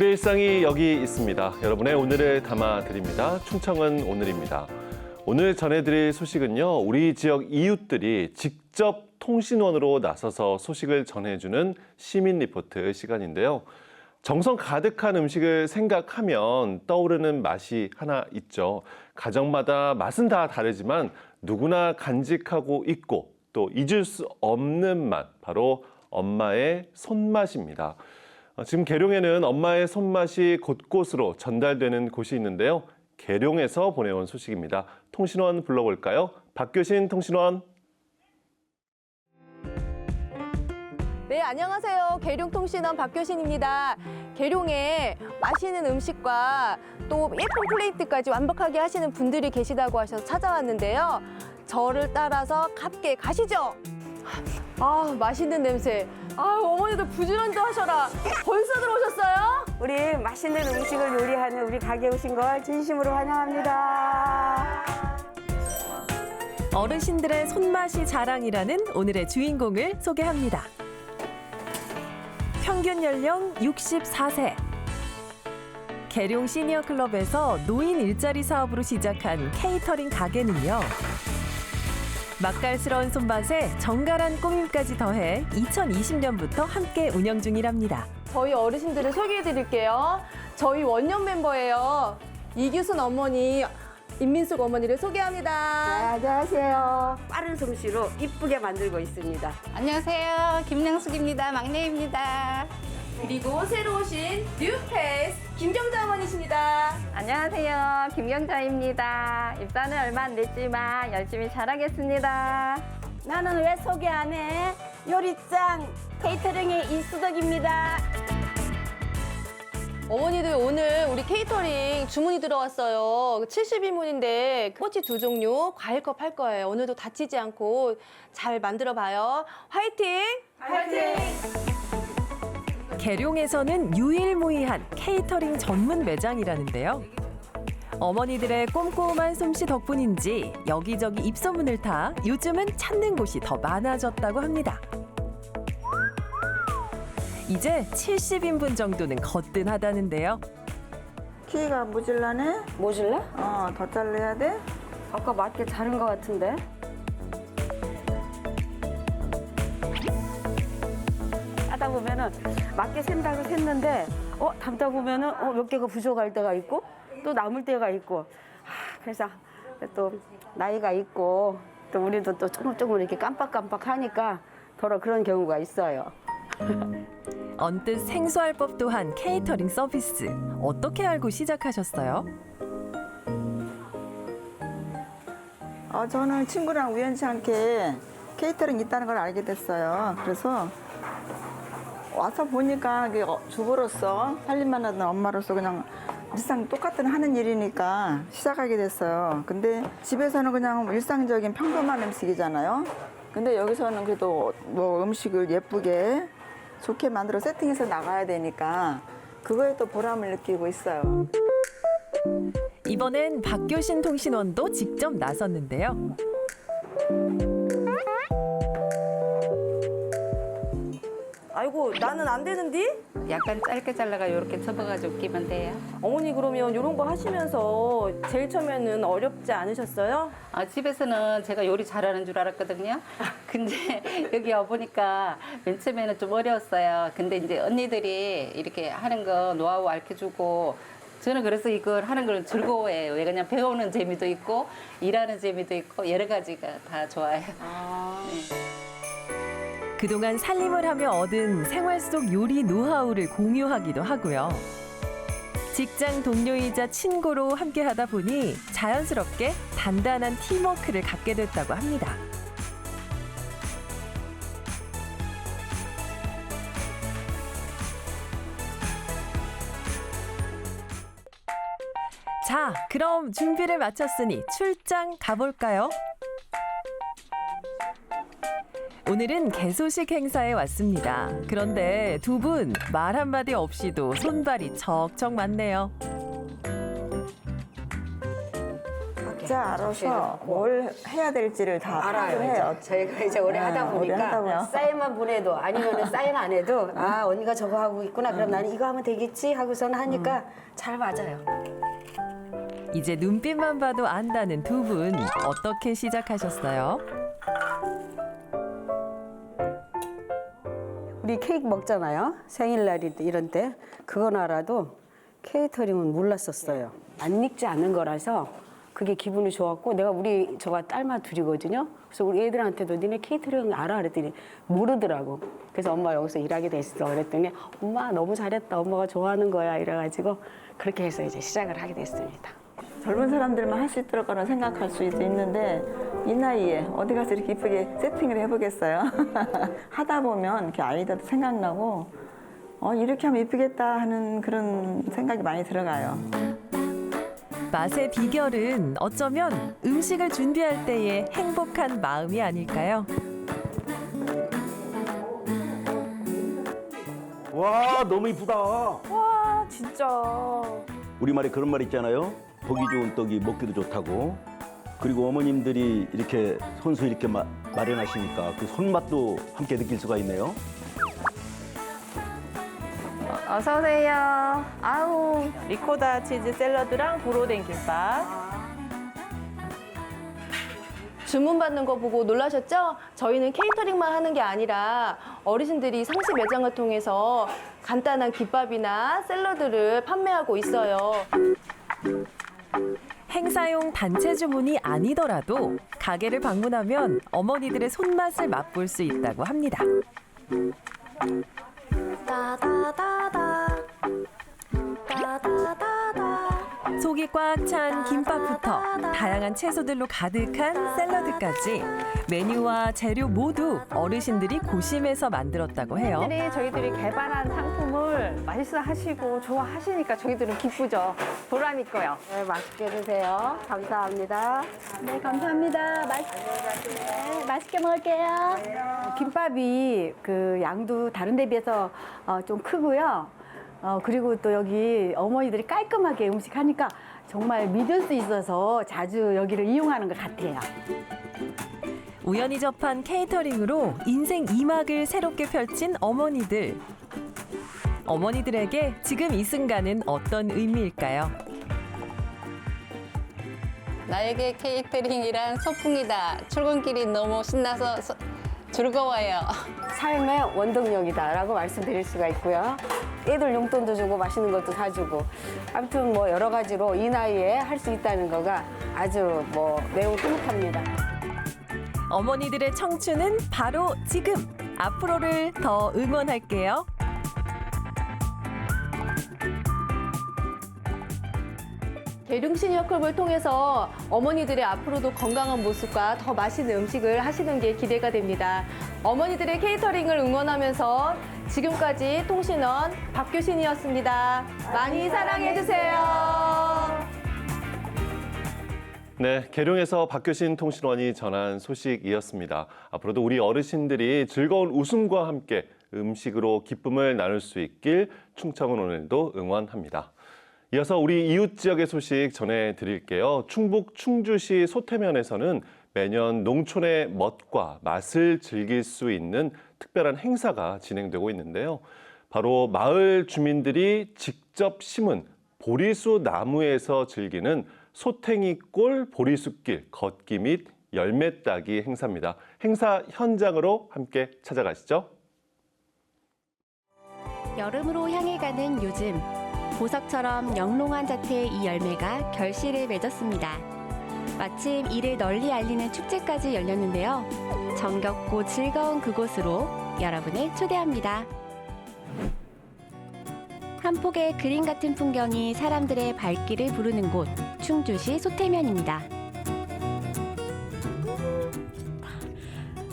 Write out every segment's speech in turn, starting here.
우리 일상이 여기 있습니다. 여러분의 오늘을 담아 드립니다. 충청은 오늘입니다. 오늘 전해드릴 소식은요. 우리 지역 이웃들이 직접 통신원으로 나서서 소식을 전해주는 시민 리포트 시간인데요. 정성 가득한 음식을 생각하면 떠오르는 맛이 하나 있죠. 가정마다 맛은 다 다르지만 누구나 간직하고 있고 또 잊을 수 없는 맛, 바로 엄마의 손맛입니다. 어, 지금 계룡에는 엄마의 손맛이 곳곳으로 전달되는 곳이 있는데요. 계룡에서 보내온 소식입니다. 통신원 불러볼까요? 박교신 통신원. 네, 안녕하세요. 계룡통신원 박교신입니다. 계룡에 맛있는 음식과 또 예쁜 플레이트까지 완벽하게 하시는 분들이 계시다고 하셔서 찾아왔는데요. 저를 따라서 함께 가시죠. 아, 맛있는 냄새. 아, 어머니들 부지런히 하셔라. 벌써 들어오셨어요? 우리 맛있는 음식을 요리하는 우리 가게 오신 걸 진심으로 환영합니다. 어르신들의 손맛이 자랑이라는 오늘의 주인공을 소개합니다. 평균 연령 64세. 계룡 시니어 클럽에서 노인 일자리 사업으로 시작한 케이터링 가게는요. 맛깔스러운 손맛에 정갈한 꾸밈까지 더해 2020년부터 함께 운영 중이랍니다. 저희 어르신들을 소개해 드릴게요. 저희 원년 멤버예요. 이규순 어머니, 임민숙 어머니를 네, 소개합니다. 안녕하세요. 빠른 솜씨로 이쁘게 만들고 있습니다. 안녕하세요. 김양숙입니다. 막내입니다. 그리고 새로 오신 뉴페이스 김경자 어머니십니다. 안녕하세요. 김경자입니다. 입사는 얼마 안 됐지만 열심히 잘하겠습니다. 나는 왜 소개 안 해? 요리짱 케이터링의 이수덕입니다. 어머니들 오늘 우리 케이터링 주문이 들어왔어요. 70인분인데 꼬치 두 종류 과일컵 할 거예요. 오늘도 다치지 않고 잘 만들어 봐요. 화이팅! 화이팅! 계룡에서는 유일무이한 케이터링 전문 매장이라는데요. 어머니들의 꼼꼼한 솜씨 덕분인지 여기저기 입소문을 타 요즘은 찾는 곳이 더 많아졌다고 합니다. 이제 70인분 정도는 거뜬하다는데요. 키가 모질라네? 모질라? 어, 더 잘라야 돼? 아까 맞게 자른 것 같은데. 하다 보면은 맞게 센다고 샜는데 어 담다 보면은 어 몇 개가 부족할 때가 있고 또 남을 때가 있고 하, 그래서 또 나이가 있고 또 우리도 또 조금 조금 이렇게 깜빡깜빡 하니까 더러 그런 경우가 있어요. 언뜻 생소할 법도 한 케이터링 서비스 어떻게 알고 시작하셨어요? 어, 저는 친구랑 우연치 않게 케이터링 있다는 걸 알게 됐어요. 그래서 와서 보니까 이게 어, 주부로서 살림만 하던 엄마로서 그냥 일상 똑같은 하는 일이니까 시작하게 됐어요. 근데 집에서는 그냥 일상적인 평범한 음식이잖아요. 근데 여기서는 그래도 뭐 음식을 예쁘게 좋게 만들어 세팅해서 나가야 되니까 그거에 또 보람을 느끼고 있어요. 이번엔 박교신 통신원도 직접 나섰는데요. 아이고 나는 안 되는디? 약간 짧게 잘라가 이렇게 접어가지고 끼면 돼요. 어머니 그러면 이런 거 하시면서 제일 처음에는 어렵지 않으셨어요? 아, 집에서는 제가 요리 잘하는 줄 알았거든요. 근데 여기 와보니까 맨 처음에는 좀 어려웠어요. 근데 이제 언니들이 이렇게 하는 거 노하우 알려주고 저는 그래서 이걸 하는 걸 즐거워해요. 왜 그냥 배우는 재미도 있고 일하는 재미도 있고 여러 가지가 다 좋아요. 그동안 살림을 하며 얻은 생활 속 요리 노하우를 공유하기도 하고요. 직장 동료이자 친구로 함께 하다 보니 자연스럽게 단단한 팀워크를 갖게 됐다고 합니다. 자, 그럼 준비를 마쳤으니 출장 가볼까요? 오늘은 개소식 행사에 왔습니다. 그런데 두 분 말 한마디 없이도 손발이 척척 맞네요. 각자 다 알아서 뭘 해야 될지를 다 알아요. 해요. 이제 저희가 이제 오래 네, 하다 오래 보니까 하다 보면. 사인만 보내도 아니면 사인 안 해도 아 언니가 저거 하고 있구나. 그럼 나는 이거 하면 되겠지 하고서는 하니까 잘 맞아요. 이제 눈빛만 봐도 안다는 두 분 어떻게 시작하셨어요? 우리 케이크 먹잖아요. 생일날이 이런 때 그건 알아도 케이터링은 몰랐었어요. 안 익지 않은 거라서 그게 기분이 좋았고 내가 우리 저가 딸만 둘이거든요. 그래서 우리 애들한테도 니네 케이터링 알아 그랬더니 모르더라고. 그래서 엄마 여기서 일하게 됐어 그랬더니 엄마 너무 잘했다. 엄마가 좋아하는 거야 이래가지고 그렇게 해서 이제 시작을 하게 됐습니다. 젊은 사람들만 할 수 있을 거라 생각할 수도 있는데 이 나이에 어디 가서 이렇게 이쁘게 세팅을 해보겠어요. 하다 보면 이렇게 아이디어도 생각나고 어, 이렇게 하면 이쁘겠다 하는 그런 생각이 많이 들어가요. 맛의 비결은 어쩌면 음식을 준비할 때의 행복한 마음이 아닐까요? 와 너무 이쁘다. 와 진짜. 우리 말에 그런 말 있잖아요. 보기 좋은 떡이 먹기도 좋다고. 그리고 어머님들이 이렇게 손수 이렇게 마, 마련하시니까 그 손맛도 함께 느낄 수가 있네요. 어서 오세요. 아우 리코타 치즈 샐러드랑 불호된 김밥. 주문 받는 거 보고 놀라셨죠? 저희는 케이터링만 하는 게 아니라 어르신들이 상시 매장을 통해서 간단한 김밥이나 샐러드를 판매하고 있어요. 행사용 단체 주문이 아니더라도 가게를 방문하면 어머니들의 손맛을 맛볼 수 있다고 합니다. 따다다다. 속이 꽉 찬 김밥부터 다양한 채소들로 가득한 샐러드까지 메뉴와 재료 모두 어르신들이 고심해서 만들었다고 해요. 네, 저희들이 개발한 상품을 맛있어 하시고 좋아하시니까 저희들은 기쁘죠. 보람 있고요. 네, 맛있게 드세요. 감사합니다. 네, 감사합니다. 맛, 네, 맛있게 먹을게요. 김밥이 그 양도 다른 데 비해서 어, 좀 크고요. 어, 그리고 또 여기 어머니들이 깔끔하게 음식 하니까 정말 믿을 수 있어서 자주 여기를 이용하는 것 같아요. 우연히 접한 케이터링으로 인생 2막을 새롭게 펼친 어머니들. 어머니들에게 지금 이 순간은 어떤 의미일까요? 나에게 케이터링이란 소풍이다. 출근길이 너무 신나서 서- 즐거워요. 삶의 원동력이다라고 말씀드릴 수가 있고요. 애들 용돈도 주고 맛있는 것도 사주고 아무튼 뭐 여러 가지로 이 나이에 할 수 있다는 거가 아주 뭐 매우 뿌듯합니다. 어머니들의 청춘은 바로 지금. 앞으로를 더 응원할게요. 대륙 시니어클을 통해서 어머니들의 앞으로도 건강한 모습과 더 맛있는 음식을 하시는 게 기대가 됩니다. 어머니들의 케이터링을 응원하면서 지금까지 통신원 박규신이었습니다. 많이 사랑해주세요. 네, 계룡에서 박교신 통신원이 전한 소식이었습니다. 앞으로도 우리 어르신들이 즐거운 웃음과 함께 음식으로 기쁨을 나눌 수 있길 충청은 오늘도 응원합니다. 이어서 우리 이웃 지역의 소식 전해드릴게요. 충북 충주시 소태면에서는 매년 농촌의 멋과 맛을 즐길 수 있는 특별한 행사가 진행되고 있는데요. 바로 마을 주민들이 직접 심은 보리수 나무에서 즐기는 소탱이골 보리숲길 걷기 및 열매 따기 행사입니다. 행사 현장으로 함께 찾아가시죠. 여름으로 향해 가는 요즘 보석처럼 영롱한 자태의 이 열매가 결실을 맺었습니다. 마침 이를 널리 알리는 축제까지 열렸는데요. 정겹고 즐거운 그곳으로 여러분을 초대합니다. 한 폭의 그림 같은 풍경이 사람들의 발길을 부르는 곳 충주시 소태면입니다.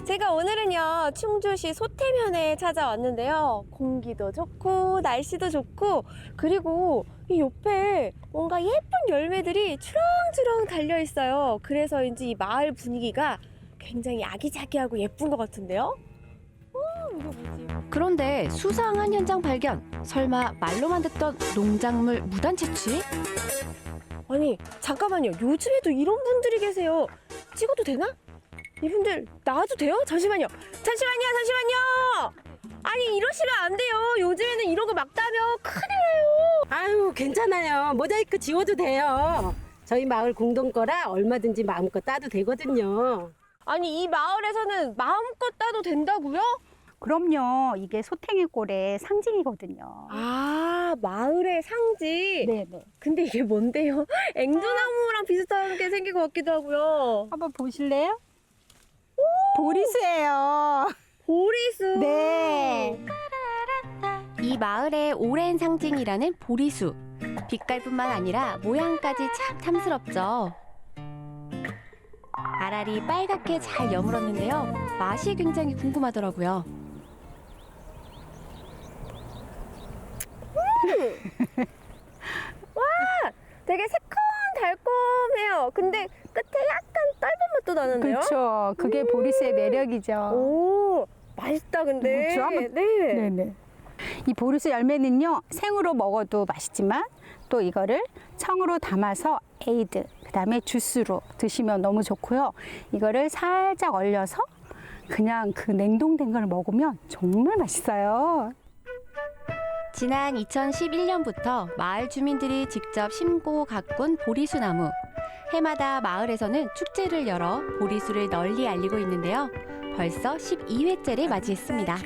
제가 오늘은요 충주시 소태면에 찾아왔는데요 공기도 좋고 날씨도 좋고 그리고 이 옆에 뭔가 예쁜 열매들이 주렁주렁 달려 있어요 그래서인지 이 마을 분위기가 굉장히 아기자기하고 예쁜 것 같은데요 음, 그런데 수상한 현장 발견. 설마 말로만 듣던 농작물 무단 채취? 아니 잠깐만요. 요즘에도 이런 분들이 계세요. 찍어도 되나? 이분들 나와도 돼요? 잠시만요. 잠시만요. 잠시만요. 아니 이러시면 안 돼요. 요즘에는 이런 거막 따면 큰일 나요. 아유, 괜찮아요. 모자이크 지워도 돼요. 저희 마을 공동 거라 얼마든지 마음껏 따도 되거든요. 아니 이 마을에서는 마음껏 따도 된다고요? 그럼요. 이게 소탱이 꼴의 상징이거든요. 아 마을의 상징. 네, 네. 근데 이게 뭔데요? 앵두나무랑 비슷하게 생긴 것 같기도 하고요. 한번 보실래요? 보리수예요. 보리수. 네. 이 마을의 오랜 상징이라는 보리수. 빛깔뿐만 아니라 모양까지 참 탐스럽죠. 알알이 빨갛게 잘 여물었는데요. 맛이 굉장히 궁금하더라고요. 되게 새콤 달콤해요. 근데 끝에 약간 떫은 맛도 나는데요? 그렇죠. 그게 보리수의 매력이죠. 오, 맛있다 근데. 그렇죠. 한번- 네. 네네. 이 보리수 열매는요 생으로 먹어도 맛있지만 또 이거를 청으로 담아서 에이드 그다음에 주스로 드시면 너무 좋고요. 이거를 살짝 얼려서 그냥 그 냉동된 걸 먹으면 정말 맛있어요. 지난 2011년부터 마을 주민들이 직접 심고 가꾼 보리수 나무. 해마다 마을에서는 축제를 열어 보리수를 널리 알리고 있는데요. 벌써 12회째를 맞이했습니다.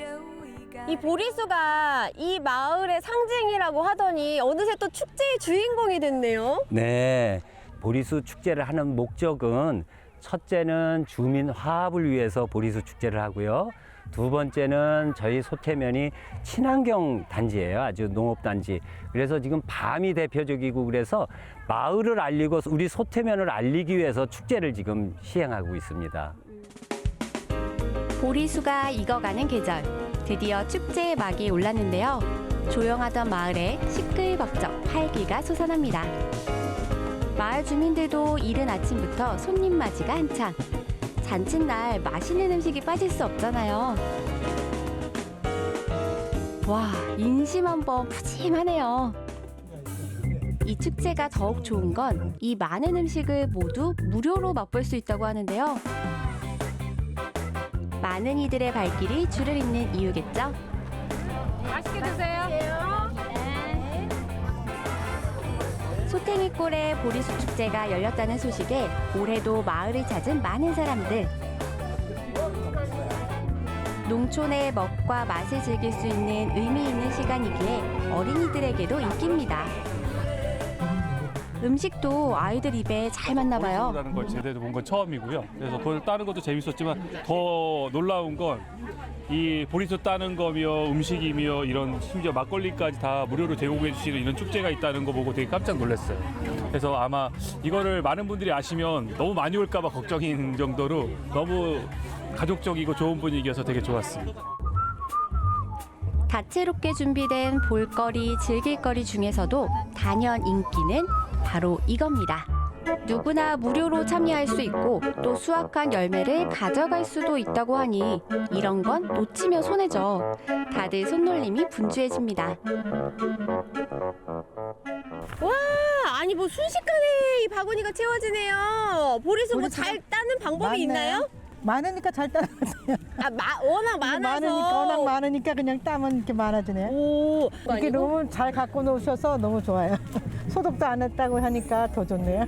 이 보리수가 이 마을의 상징이라고 하더니 어느새 또 축제의 주인공이 됐네요. 네. 보리수 축제를 하는 목적은 첫째는 주민 화합을 위해서 보리수 축제를 하고요. 두 번째는 저희 소태면이 친환경 단지예요. 아주 농업 단지. 그래서 지금 밤이 대표적이고 그래서 마을을 알리고 우리 소태면을 알리기 위해서 축제를 지금 시행하고 있습니다. 보리수가 익어가는 계절. 드디어 축제의 막이 올랐는데요. 조용하던 마을에 시끌벅적 활기가 솟아납니다. 마을 주민들도 이른 아침부터 손님 맞이가 한창. 잔칫날 맛있는 음식이 빠질 수 없잖아요. 와, 인심 한번 푸짐하네요. 이 축제가 더욱 좋은 건 이 많은 음식을 모두 무료로 맛볼 수 있다고 하는데요. 많은 이들의 발길이 줄을 잇는 이유겠죠? 맛있게 드세요. 소탱이골의 보리수 축제가 열렸다는 소식에 올해도 마을을 찾은 많은 사람들. 농촌의 먹과 맛을 즐길 수 있는 의미 있는 시간이기에 어린이들에게도 인기입니다. 음식도 아이들 입에 잘 맞나 봐요. 라는 걸 제대로 본 건 처음이고요. 그래서 그걸 따는 것도 재밌었지만 더 놀라운 건 이 보리수 따는 거며 음식이며 이런 심지어 막걸리까지 다 무료로 제공해 주시는 이런 축제가 있다는 거 보고 되게 깜짝 놀랐어요. 그래서 아마 이거를 많은 분들이 아시면 너무 많이 올까 봐 걱정인 정도로 너무 가족적이고 좋은 분위기여서 되게 좋았습니다. 다채롭게 준비된 볼거리, 즐길거리 중에서도 단연 인기는 바로 이겁니다. 누구나 무료로 참여할 수 있고 또 수확한 열매를 가져갈 수도 있다고 하니 이런 건 놓치면 손해죠. 다들 손놀림이 분주해집니다. 와, 아니 뭐 순식간에 이 바구니가 채워지네요. 보리수 뭐잘 따는 방법이 있나요? 많으니까 잘 따는 거죠. 아, 마, 워낙 많아서. 많으니까 워낙 많으니까 그냥 따면 이렇게 많아지네. 오, 이게 너무 잘 갖고 놓으셔서 너무 좋아요. 소독도 안 했다고 하니까 더 좋네요.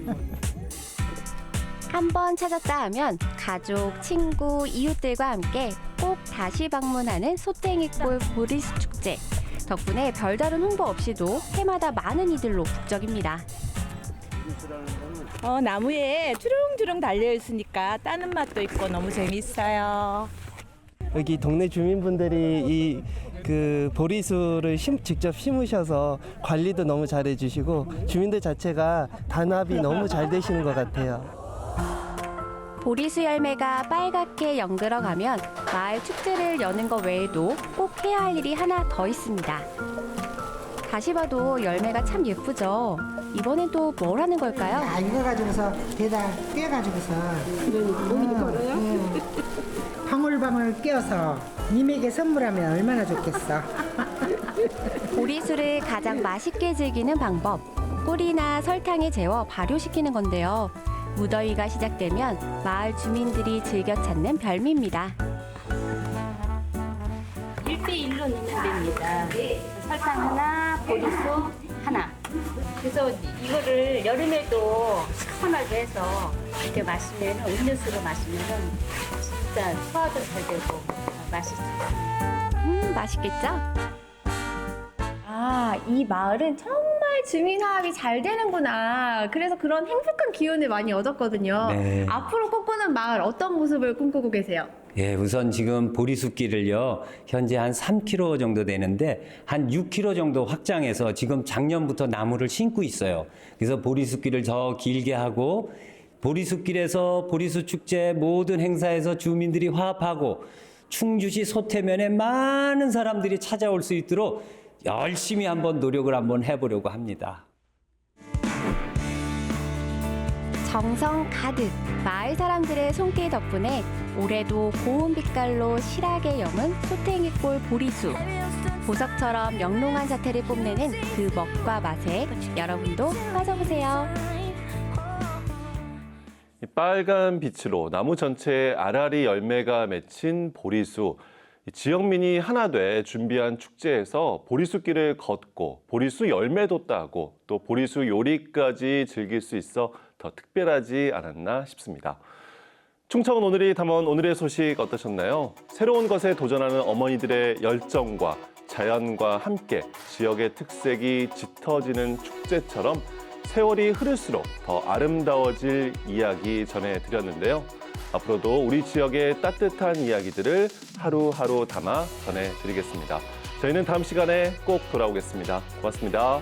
한 번 찾았다 하면 가족, 친구, 이웃들과 함께 꼭 다시 방문하는 소땡이골 보리수 축제. 덕분에 별다른 홍보 없이도 해마다 많은 이들로 북적입니다. 어, 나무에 주렁주렁 달려 있으니까 따는 맛도 있고 너무 재밌어요. 여기 동네 주민분들이 이 그 보리수를 심, 직접 심으셔서 관리도 너무 잘해 주시고 주민들 자체가 단합이 너무 잘 되시는 것 같아요. 보리수 열매가 빨갛게 연들어가면 마을 축제를 여는 것 외에도 꼭 해야 할 일이 하나 더 있습니다. 다시 봐도 열매가 참 예쁘죠. 이번엔 또 뭘 하는 걸까요? 아, 이거 가지고서 대다 꿰가지고서. 그러니까, 몸이 걸어요? 방울방울 꿰어서 님에게 선물하면 얼마나 좋겠어. 보리수를 가장 맛있게 즐기는 방법. 꿀이나 설탕에 재워 발효시키는 건데요. 무더위가 시작되면 마을 주민들이 즐겨 찾는 별미입니다. 1대1로 넣으면 됩니다. 설탕 하나, 보리수 하나. 그래서 이거를 여름에도 시원하게 해서 이렇게 마시면 음료수로 마시면 진짜 소화도 잘 되고 맛있어요. 음, 맛있겠죠? 아, 이 마을은 정말 주민 화합이 잘 되는구나. 그래서 그런 행복한 기운을 많이 얻었거든요. 네. 앞으로 꿈꾸는 마을 어떤 모습을 꿈꾸고 계세요? 예, 우선 지금 보리숲길을요, 현재 한 3km 정도 되는데, 한 6km 정도 확장해서 지금 작년부터 나무를 심고 있어요. 그래서 보리숲길을 더 길게 하고, 보리숲길에서 보리수 축제 모든 행사에서 주민들이 화합하고, 충주시 소태면에 많은 사람들이 찾아올 수 있도록 열심히 한번 노력을 한번 해보려고 합니다. 정성 가득 마을 사람들의 손길 덕분에 올해도 고운 빛깔로 실하게 여문 소탱이골 보리수 보석처럼 영롱한 자태를 뽐내는 그 먹과 맛에 여러분도 빠져보세요. 이 빨간 빛으로 나무 전체에 아라리 열매가 맺힌 보리수. 이 지역민이 하나 돼 준비한 축제에서 보리수길을 걷고 보리수 열매도 따고 또 보리수 요리까지 즐길 수 있어 더 특별하지 않았나 싶습니다. 충청은 오늘이 담아온 오늘의 소식 어떠셨나요? 새로운 것에 도전하는 어머니들의 열정과 자연과 함께 지역의 특색이 짙어지는 축제처럼 세월이 흐를수록 더 아름다워질 이야기 전해드렸는데요. 앞으로도 우리 지역의 따뜻한 이야기들을 하루하루 담아 전해드리겠습니다. 저희는 다음 시간에 꼭 돌아오겠습니다. 고맙습니다.